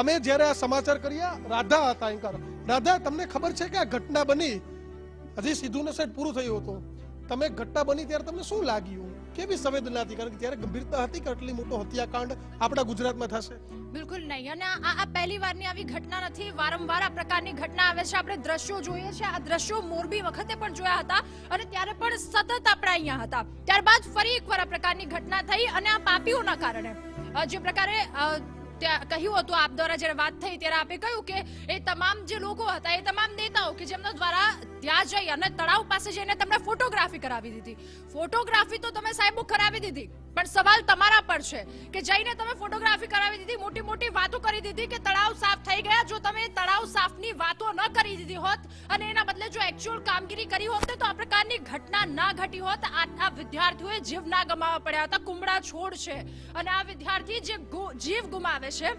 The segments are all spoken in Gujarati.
અમે જ્યારે આ સમાચાર કર્યા રાધા હતા એન્કર રાધા, તમને ખબર છે કે આ ઘટના બની? હજી સીધું ને સેટ પૂરું થયું હતું. તમે ઘટના બની ત્યારે તમને શું લાગ્યું? કેવી સંવેદના હતી કારણ કે ત્યારે ગંભીરતા હતી કે આટલી મોટો હત્યાકાંડ આપણા ગુજરાતમાં થશે? બિલકુલ નહીં. અને આ આ પહેલી વારની આવી ઘટના નથી. વારંવાર આ પ્રકારની ઘટના આવે છે. આપણે દ્રશ્યો જોઈએ છે. આ દ્રશ્યો મોરબી વખતે પણ જોયા હતા અને ત્યારે પણ સતત આપણે અહીંયા હતા. ત્યારબાદ ફરી એકવાર આ પ્રકારની ઘટના થઈ અને આ પાપીઓના કારણે. જે પ્રકારે કહ્યું હતું, આપ દ્વારા જ્યારે વાત થઈ ત્યારે આપે કહ્યું કે એ તમામ જે લોકો હતા, એ તમામ નેતાઓ કે જેમના દ્વારા ત્યાં જઈ અને તળાવ પાસે જઈને તમને ફોટોગ્રાફી કરાવી દીધી. ફોટોગ્રાફી તો તમે સાહેબ કરાવી દીધી, પણ સવાલ તમારા પર છે કે જઈને તમે ફોટોગ્રાફી કરાવી દીધી, મોટી મોટી વાતો કરી દીધી કે તળાવ સાફ થઈ ગયા? જો તમે તળાવ સાફની વાતો ન કરી દીધી હોત અને એના બદલે જો એક્ચ્યુઅલ કામગીરી કરી હોત તો આ પ્રકારની ઘટના ના ઘટી હોત આ વિદ્યાર્થીઓએ જીવ ના ગમાવવા પડ્યા હતા. કુમળા છોડ છે અને આ વિદ્યાર્થી જે જીવ ગુમાવે છે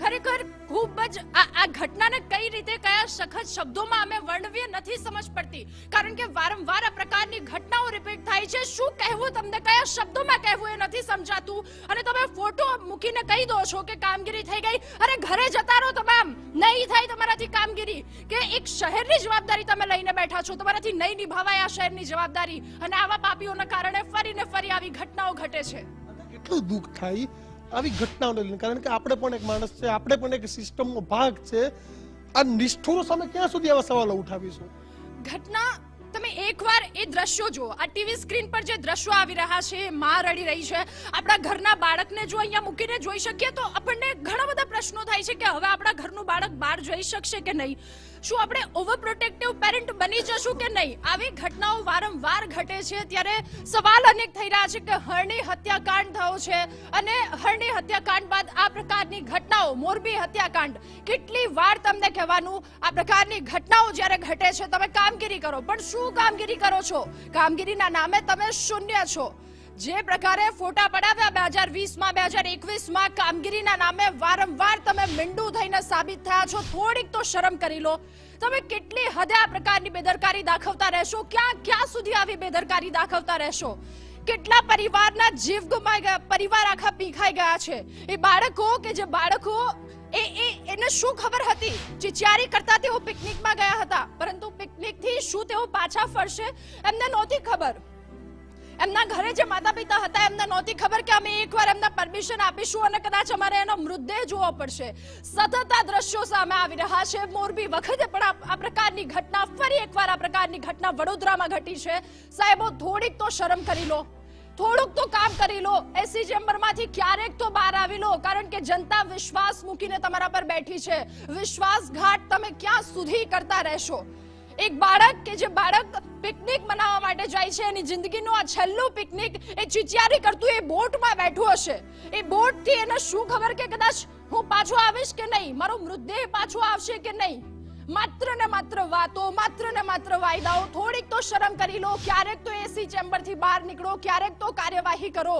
ખરેખર ખૂબ જ આ આ ઘટનાને કઈ રીતે કયા સખત શબ્દોમાં અમે વર્ણવીએ નથી સમજ પડતી. કારણ કે વારંવાર આ પ્રકારની ઘટનાઓ રિપીટ થાય છે. શું કહેવું તમને? કયા શબ્દોમાં કહેવું એ નથી સમજાતું? અને તમે ફોટો મૂકીને કહી દો છો કે કામગીરી થઈ ગઈ. અરે ઘરે જતા રહો તમે આમ નહીં થાય તમારાથી કામગીરી. કે એક શહેરની જવાબદારી તમે લઈને બેઠા છો. તમારાથી નહીં નિભાવાય આ શહેરની જવાબદારી. અને આવા પાપીઓના કારણે ફરીને ફરી આવી ઘટનાઓ ઘટે છે. કેટલું દુઃખ થાય? આવી ઘટનાઓને લઈને. કારણ કે આપણે પણ એક માણસ છે, આપણે પણ એક સિસ્ટમનો ભાગ છે. આ નિષ્ઠુરો સામે ક્યાં સુધી આવા સવાલો ઉઠાવીશું? ઘટના, તમે એકવાર એ દ્રશ્યો જુઓ. આ ટીવી સ્ક્રીન પર જે દ્રશ્યો આવી રહ્યા છે માં રડી રહી છે. આપણા ઘરના બાળકને જો અહીંયા મૂકીને જોઈ શકીએ તો આપણને ઘણા બધા પ્રશ્નો થાય છે કે હવે આપણા ઘરનું બાળક બહાર જઈ શકશે કે નહીં? શું આપણે ઓવર પ્રોટેક્ટિવ પેરેન્ટ બની જશું કે નહીં? આવી ઘટનાઓ વારંવાર ઘટે છે. ત્યારે સવાલ અનેક થઈ રહ્યા છે કે હરણી હત્યાકાંડ થયો છે અને હરણી હત્યાકાંડ બાદ આ પ્રકારની ઘટનાઓ, મોરબી હત્યાકાંડ, કેટલી વાર તમને કહેવાનું, આ પ્રકારની ઘટનાઓ જ્યારે ઘટે છે, તમે કામગીરી કરો. પણ શું કામગીરી કરો છો? કામગીરીના નામે તમે શૂન્ય છો. જે પ્રકારે ફોટા પડાવ્યા બે હજાર વીસમાં, બે હજાર એકવીસમાં કામગીરીના નામે વારંવાર તમે મીંડું થઈને સાબિત થયા છો. થોડીક તો શરમ કરી લો. તમે કેટલી હદે આ પ્રકારની બેદરકારી દાખવતા રહેશો? ક્યાં ક્યાં સુધી આવી બેદરકારી દાખવતા રહેશો? કેટલા પરિવારના જીવ ગુમાઈ ગયા, પરિવાર આખા પીખાઈ ગયા છે? એ બાળકો કે જે બાળકો, એ એ, એને શું ખબર હતી? ચિચિયારી કરતા તેઓ પિકનિકમાં ગયા હતા. પરંતુ પિકનિકથી શું તેઓ પાછા ફરશે? એમને નહોતી ખબર. એમના ઘરે જે માતા પિતા હતા, એમને નહોતી ખબર કે અમે એકવાર એમને પરમિશન આપીશું અને કદાચ અમારે એનો મૃતદેહ જોવો પડશે. સતત આ દ્રશ્યો સામે આવી રહ્યા છે. મોરબી વખતે પણ આ- પ્રકારની ઘટના, ફરી એકવાર આ પ્રકારની ઘટના વડોદરામાં ઘટી છે. સાહેબો, થોડીક તો શરમ કરી લો. થોડુંક તો કામ કરી લો. એસી ચેમ્બરમાંથી ક્યારેક તો બહાર આવી લો, કારણ કે જનતા વિશ્વાસ મૂકીને તમારા પર બેઠી છે. વિશ્વાસઘાત તમે ક્યાં સુધી કરતા રહેશો? એક બાળક કે જે બાળક પિકનિક મનાવવા માટે જાય છે એની જિંદગીનું આ છેલ્લું પિકનિક એ ચિચિયારી કરતું એ બોટમાં બેઠું હશે. એ બોટથી એને શું ખબર કે કદાચ હું પાછો આવીશ કે નહીં? મારો મૃતદેહ પાછો આવશે કે નહીં? માત્ર ને માત્ર વાતો, માત્ર ને માત્ર વાયદાઓ, થોડીક તો શરમ કરી લો, ક્યારેક તો એસી ચેમ્બરથી બહાર નીકળો, ક્યારેક તો કાર્યવાહી કરો.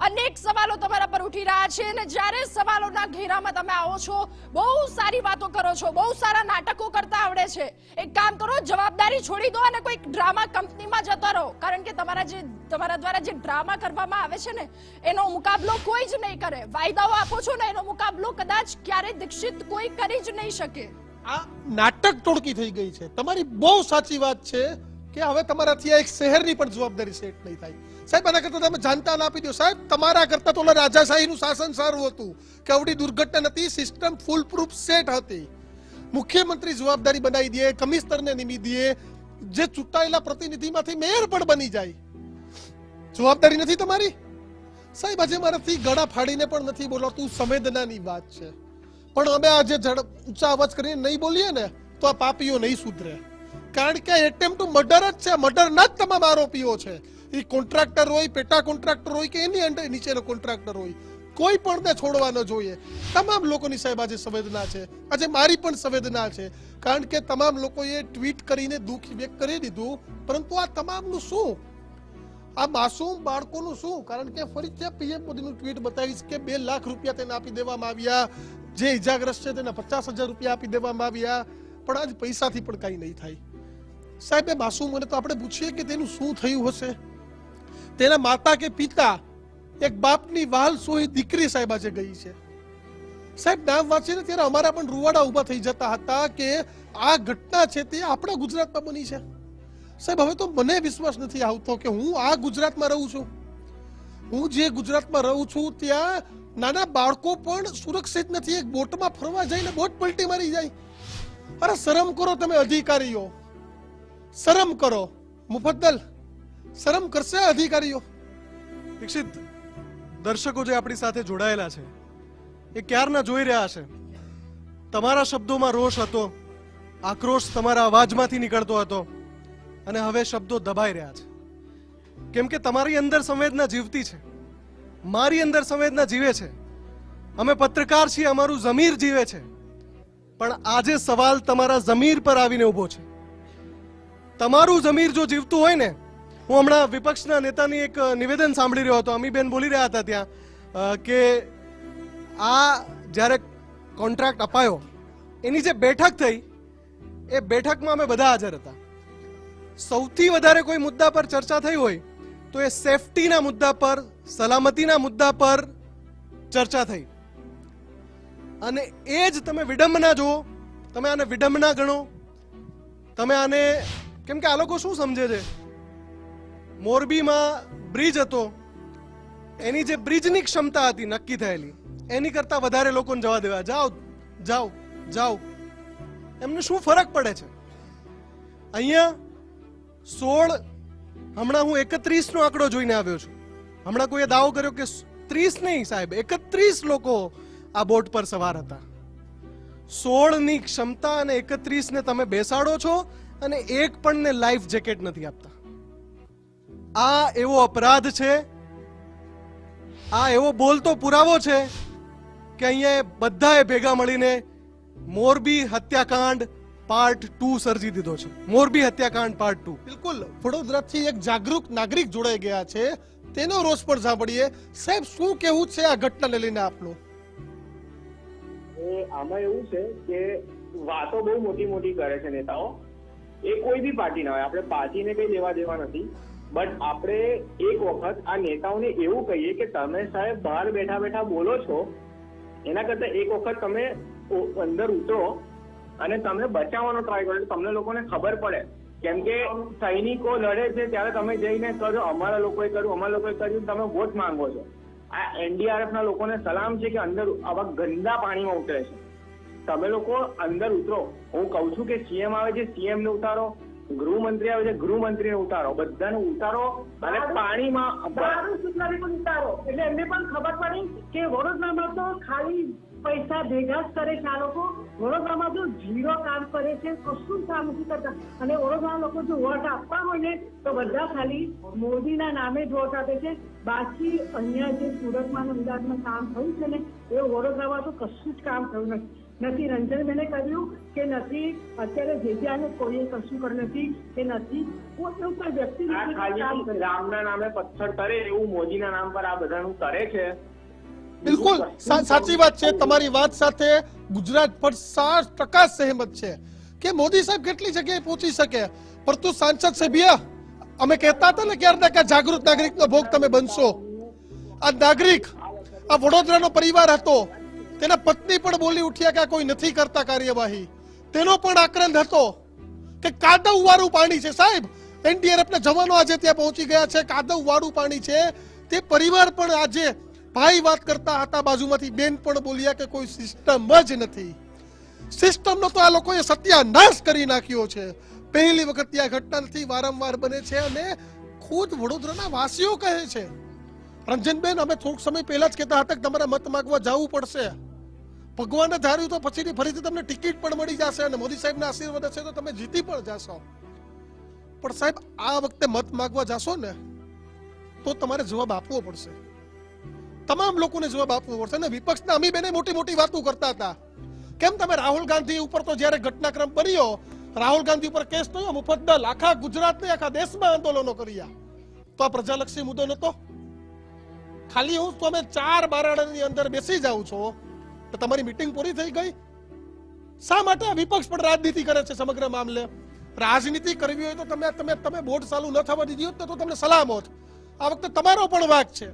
અનેક સવાલો તમારા પર ઉઠી રહ્યા છે અને જ્યારે સવાલોના ઘેરામાં તમે આવો છો, બહુ સારી વાતો કરો છો, બહુ સારા નાટકો કરતા આવડે છે. એક કામ કરો, જવાબદારી છોડી દો અને કોઈ ડ્રામા કંપનીમાં જતા રહો. કારણ કે તમારા જે, તમારા દ્વારા જે ડ્રામા કરવામાં આવે છે ને, એનો મુકાબલો કોઈ જ નહીં કરે. વાયદાઓ આપો છો ને, એનો મુકાબલો કદાચ ક્યારે દીક્ષિત કોઈ કરી જ નહીં શકે. આ નાટક ટોળકી થઈ ગઈ છે. તમારી બહુ સાચી વાત છે. કે હવે તમારાથી એક શહેરની પણ જવાબદારી સેટ નહીં થાય. સાહેબ, આના કરતા તમે જાણતા આપી દો. સાહેબ, તમારા કરતા તો ઓલા રાજાશાહીનું શાસન સારું હતું, કે આવડી દુર્ઘટના નથી સિસ્ટમ ફૂલ પ્રૂફ સેટ હતી. મુખ્યમંત્રી જવાબદારી બનાવી દે, કમિશનરને નિમી દે, જે ચૂંટાયેલા પ્રતિનિધિમાંથી મેયર પણ બની જાય. જવાબદારી નથી તમારી? સાહેબ, આજે મારાથી ગળા ફાડીને પણ નથી બોલાતું, સંવેદનાની વાત છે. પણ અમે આજે ઊંચા અવાજ કરીને નહીં બોલીએ ને, તો આ પાપીઓ નહીં સુધરે. કારણ કે એટેમ્પ ટુ મર્ડર જ છે. મર્ડરના જ તમામ આરોપીઓ છે. એ કોન્ટ્રાક્ટર હોય, પેટા કોન્ટ્રાક્ટર હોય કે એની અંડર નીચેનો કોન્ટ્રાક્ટર હોય, કોઈ પણ ને છોડવા ન જોઈએ. તમામ લોકોની સાહેબ આજે સંવેદના છે. આજે મારી પણ સંવેદના છે. કારણ કે તમામ લોકોએ ટ્વીટ કરીને દુઃખ વ્યક્ત કરી દીધું. પરંતુ આ તમામનું શું? આ માસૂમ બાળકોનું શું? કારણ કે ફરીથી પીએમ મોદીનું ટ્વીટ બતાવીશ કે બે લાખ રૂપિયા તેને આપી દેવામાં આવ્યા. જે ઇજાગ્રસ્ત છે તેને પચાસ હજાર રૂપિયા આપી દેવામાં આવ્યા. પણ આજ પૈસાથી પણ કાંઈ નહીં થાય. સાહેબ, એ માસૂમોને તો આપણે પૂછીએ કે તેનું શું થયું હશે? તેના માતા કે પિતા એક બાપની વાલ સોઈ દીકરી સાહેબ આજે ગઈ છે. સાહેબ, નામ વાંચીને ત્યારે અમારા પણ રૂવાડા ઊભા થઈ જતા હતા કે આ ઘટના છે તે આપણા ગુજરાતમાં બની છે. સાહેબ, હવે તો મને વિશ્વાસ નથી આવતો કે હું આ ગુજરાતમાં રહું છું. હું જે ગુજરાતમાં રહું છું, ત્યાં નાના બાળકો પણ સુરક્ષિત નથી, એક બોટમાં ફરવા જઈને બોટ પલટી મારી જાય. અરે શરમ કરો તમે અધિકારીઓ. શરમ કરો, મુફદ્દલ. શરમ કરશે અધિકારીઓ. દીક્ષિત, દર્શકો જે આપણી સાથે જોડાયેલા છે, એ ક્યારના જોઈ રહ્યા છે? તમારા શબ્દોમાં રોષ હતો, આક્રોશ તમારા અવાજમાંથી નીકળતો હતો, અને હવે શબ્દો દબાઈ રહ્યા છે. કેમ કે તમારી અંદર સંવેદના જીવતી છે. મારી અંદર સંવેદના જીવે છે. અમે પત્રકાર છીએ, અમારું જમીર જીવે છે. પણ આજે સવાલ તમારા જમીર પર આવીને ઊભો છે. તમારું જમીર જો જીવતું હોય ને, હું હમણાં વિપક્ષના નેતાની એક નિવેદન સાંભળી રહ્યો હતો. અમીબેન બોલી રહ્યા હતા ત્યાં કે આ જ્યારે કોન્ટ્રાક્ટ અપાયો, એની જે બેઠક થઈ, એ બેઠકમાં અમે બધા હાજર હતા. સૌથી વધારે કોઈ મુદ્દા પર ચર્ચા થઈ હોય, તો એ સેફટીના મુદ્દા પર, સલામતીના મુદ્દા પર ચર્ચા થઈ. અને એ જ તમે વિડંબના જુઓ, તમે આને વિડંબના ગણો, તમે આને કેમ કે આ લોકો શું સમજે છે? મોરબીમાં બ્રિજ હતો. એની જે બ્રિજની ક્ષમતા હતી નક્કી થયેલી. એની કરતા વધારે લોકોને જવા દેવા. જાઓ જાઓ જાઓ. એમને શું ફરક પડે છે? અહીંયા સોળ, હમણાં હું એકત્રીસ નો આંકડો જોઈને આવ્યો છું. હમણાં કોઈએ દાવો કર્યો કે ત્રીસ નહીં સાહેબ, એકત્રીસ લોકો આ બોટ પર સવાર હતા. સોળની ક્ષમતા અને એકત્રીસ ને તમે બેસાડો છો અને એક પણ ને લાઈફ જેકેટ નથી આપતા. આ એવો અપરાધ છે આ એવો બોલતો પુરાવો છે કે અહીંયા બધાએ ભેગા મળીને મોરબી હત્યાકાંડ પાર્ટ ટુ સર્જી દીધો છે. મોરબી હત્યાકાંડ પાર્ટ ટુ બિલકુલ. વડોદરાથી એક જાગૃત નાગરિક જોડાઈ ગયા છે. તેનો રોષ પણ સાંભળીએ. સાહેબ શું કેવું છે આ ઘટનાને લઈને આપનું? આમાં એવું છે કે વાતો બહુ મોટી મોટી કરે છે નેતાઓ. એ કોઈ બી પાર્ટી ના હોય. આપણે પાર્ટીને કઈ લેવા દેવા નથી. બટ આપણે એક વખત આ નેતાઓને એવું કહીએ કે તમે સાહેબ બહાર બેઠા બેઠા બોલો છો. એના કરતા એક વખત તમે અંદર ઉતરો અને તમે બચાવવાનો ટ્રાય કરો. તમને લોકોને ખબર પડે. કેમ કે સૈનિકો લડે છે ત્યારે તમે જઈને કરો અમારા લોકોએ કર્યું, અમારા લોકોએ કર્યું, તમે વોટ માંગો છો. આ એનડીઆરએફ ના લોકોને સલામ છે કે અંદર આવા ગંદા પાણીમાં ઉતરે છે. તમે લોકો અંદર ઉતરો. હું કહું છું કે સીએમ આવે છે સીએમ ને ઉતારો. ગૃહમંત્રી આવે છે ગૃહમંત્રીને ઉતારો. બધાને ઉતારો અને પાણીમાં દારૂ સુતલારી પણ ઉતારો. એટલે એમને પણ ખબર પડી કે વડોદરામાં તો ખાલી પૈસા ભેગા જ કરે છે આ લોકો. વડોદરામાં જો ઝીરો કામ કરે છે કશું જ કામ નથી કરતા. અને વડોદરા લોકો જો વોટ આપવા હોય ને તો બધા ખાલી મોદીના નામે જ વોટ આપે છે. બાકી અહીંયા જે સુરતમાં અમદાવાદમાં કામ થયું છે ને એ વડોદરામાં તો કશું જ કામ થયું નથી. નથી રંજનબેને કર્યું કે નથી અત્યારે જે કોઈએ કશું કર્યું નથી કે નથી. કોઈ ઉપર વ્યક્તિ. રામના નામે પથ્થર કરે એવું મોદીના નામ પર આ બધાનું કરે છે? બિલકુલ સાચી વાત છે તમારી વાત સાથે ગુજરાત પર સાત ટકા સહેમત છે. કે મોદી સાહેબ કેટલી જગ્યાએ પહોંચી શકે? પરંતુ સાંસદ સભ્ય અમે કહેતા હતા ને ક્યારના કે જાગૃત નાગરિકનો ભોગ તમે બનશો. આ નાગરિક આ વડોદરાનો પરિવાર હતો. તેના પત્ની પણ બોલી ઉઠ્યા કે આ કોઈ નથી કરતા કાર્યવાહી. તેનો પણ આક્રંદ હતો કે કાદવ વાળું પાણી છે. સાહેબ એનડીઆરએફ ના જવાનો આજે ત્યાં પહોંચી ગયા છે. કાદવ વાળું પાણી છે. તે પરિવાર પણ આજે ભાઈ વાત કરતા હતા બાજુમાંથી. બેન પણ બોલ્યા કે કોઈ સિસ્ટમ જ નથી. સિસ્ટમનો તો આ લોકોએ સત્યાનાશ કરી નાખ્યો છે. પહેલી વખત ત્યાં ઘટના નથી વારંવાર બને છે અને ખુદ વડોદરાના વાસીઓ કહે છે. રંજનબેન, અમે થોડોક સમય પહેલા જ કહેતા હતા કે તમારા મત માંગવા જવું પડશે. ભગવાને ધાર્યું તો પછીથી ફરીથી તમને ટિકિટ પણ મળી જશે અને મોદી સાહેબના આશીર્વાદ હશે તો તમે જીતી પણ જશો. પણ સાહેબ, આ વખતે મત માગવા જશો ને, તો તમારે જવાબ આપવો પડશે. તમામ લોકોને જવાબ આપવો પડશે અને વિપક્ષના અમી બેને મોટી મોટી વાતો કરતા હતા. કેમ તમે રાહુલ ગાંધી ઉપર તો જ્યારે ઘટનાક્રમ બન્યો, રાહુલ ગાંધી ઉપર કેસ થયો મુફદ્દલ આખા ગુજરાતને આખા દેશમાં આંદોલનો કર્યા. તો આ પ્રજાલક્ષી મુદ્દો નતો ખાલી હું તમે ચાર બારાડાની અંદર બેસી જાઉં છો. તો તમારી મીટિંગ પૂરી થઈ ગઈ? શા માટે વિપક્ષ પણ રાજનીતિ કરે છે સમગ્ર મામલે? રાજનીતિ કરવી હોય તો તમે તમે તમે બોટ ચાલુ ન થવા દીધી હોત તો તમને સલામ આ વખતે તમારો પણ વાક છે.